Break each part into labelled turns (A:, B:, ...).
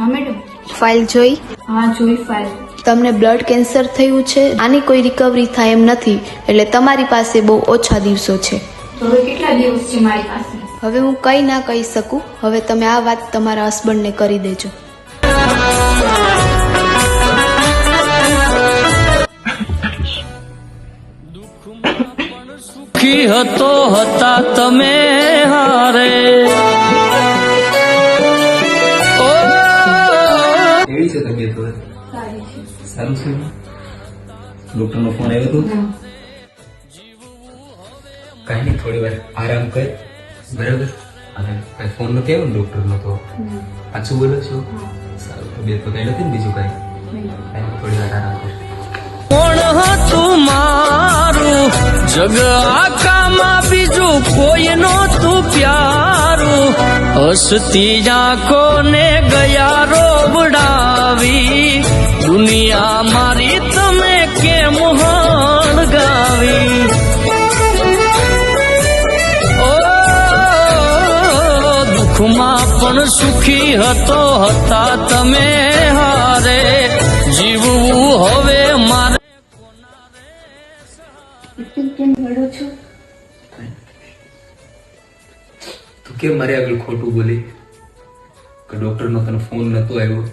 A: File જોઈ?
B: હા જોઈ ફાઇલ
A: તમને બ્લડ કેન્સર થયું છે? આની કોઈ રિકવરી થાય એમ નથી એટલે તમારી પાસે બહુ ઓછા દિવસો છે.
B: તો હવે કેટલા દિવસ છે મારી પાસે?
A: હવે હું કંઈ ના કહી શકું. હવે તમે આ વાત તમારા હસબન્ડને કરી દેજો.
C: સુખી હતો હતા તમે હારે.
D: કેવી છે તબિયત હવે?
B: સારું છે.
D: ડોક્ટર નો ફોન આવ્યો હતો કાંઈ નહીં થોડી વાર આરામ કર. બરાબર? અને કાંઈ ફોન નો કેવો ડોક્ટર નો. તો પાછું બોલો છો? સારું તબિયત તો કઈ નથી ને બીજું કાંઈ? થોડી વાર આરામ કર.
C: કોણ હતું મારું? જગ આખામાં બીજું કોઈ નહોતું પ્યારું. હસતી કોને ગયા રોબડાવી પણ સુખી હતો હતા તમે હારે. જીવવું હવે મારે
B: કેમ રડો છો?
D: તું કેમ મારે આગળ ખોટું બોલી? કે ડોક્ટર નો તને ફોન નતો આવ્યો?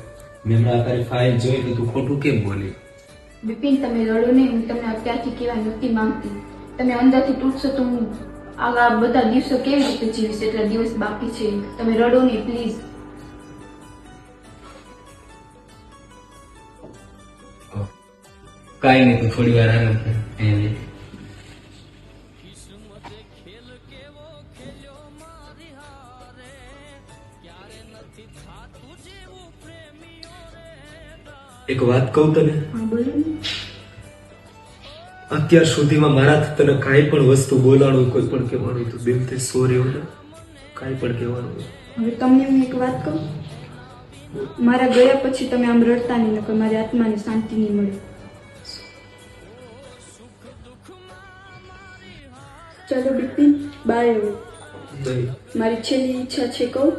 D: મેં હમણાં તારી ફાઇલ જોઈ તો તું ખોટું કેમ બોલી?
B: બિપિન તમે રડો નહીં હું તમને અત્યારથી કહેવા નથી માંગતી. તમે અંદરથી તૂટશો તો હું આગળ બધા દિવસો કેવી રીતે જીવીશ એટલા દિવસ બાકી છે? તમે રડો નહીં પ્લીઝ
D: કાંઈ નહીં તું થોડી વાર આરામ કર એક વાત કહું તને?
B: હા બોલો
D: અત્યાર સુધીમાં મારાથી તને કાંઈ પણ વસ્તુ બોલાણું કોઈ પણ કહેવાનું તો તો દિલથી સોરી હોય કાંઈ પણ કહેવાનું
B: હવે તમને હું એક વાત કહું? મારા ગયા પછી તમે આમ રડતા નહીં નકર મારી આત્માને શાંતિ નહીં મળે. ચલો બિપિન બાય હવે. મારી છેલ્લી ઈચ્છા છે કહું.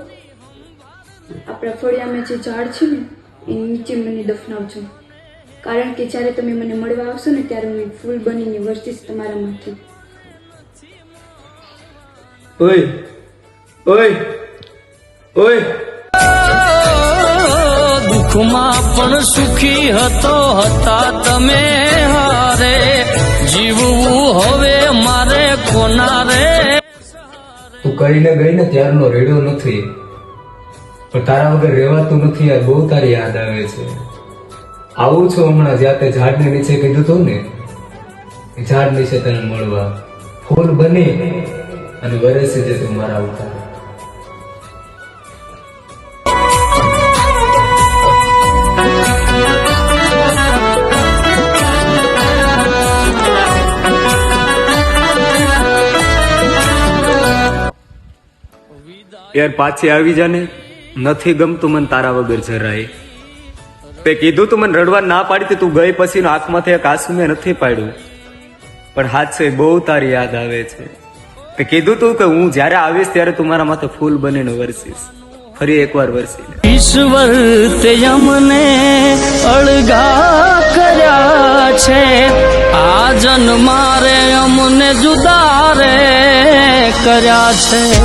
B: આપણા ફળિયામાં જે ઝાડ છે ને એની નીચે મને દફનાવજો. કારણ કે જ્યારે તમે મને મળવા આવશો ને ત્યારે હું ફૂલ બનીને વર્ષીશ તમારા માથે.
D: ઓય ઓય ઓય.
C: દુઃખમાં પણ સુખી હતો હતા તમે હારે. જીવવું હવે મારે કોના રે
D: તું કરીને ગઈ ને ત્યારનો રેડો નથી. પણ તારા વગર રહેવાતું નથી યાર બહુ તારી યાદ આવે છે. આવું છું હમણાં જ્યાં તે ઝાડની નીચે કીધું તું ને? ઝાડ નીચે તને મળવા. ફૂલ બની અને વરસે જે તું મારા ઉતાર યાર, પાછી આવી જાને નથી ગમતું મને તારા વગર જરાય. તે કીધું તું, મને રડવા ના પાડી, તું ગઈ પછી આંખમાંથી એક આંસુ મેં નથી પાડ્યું. પણ હાથ બહુ તારી યાદ આવે છે. તે કીધું તું કે હું જ્યારે આવીશ ત્યારે તું મારા માથે ફૂલ બનીને વરસીશ. ફરી એકવાર વરસી
C: ઈશ્વર, તે અમને અળગા કર્યા છે. આ જન્મારે અમને જુદા રે કર્યા છે.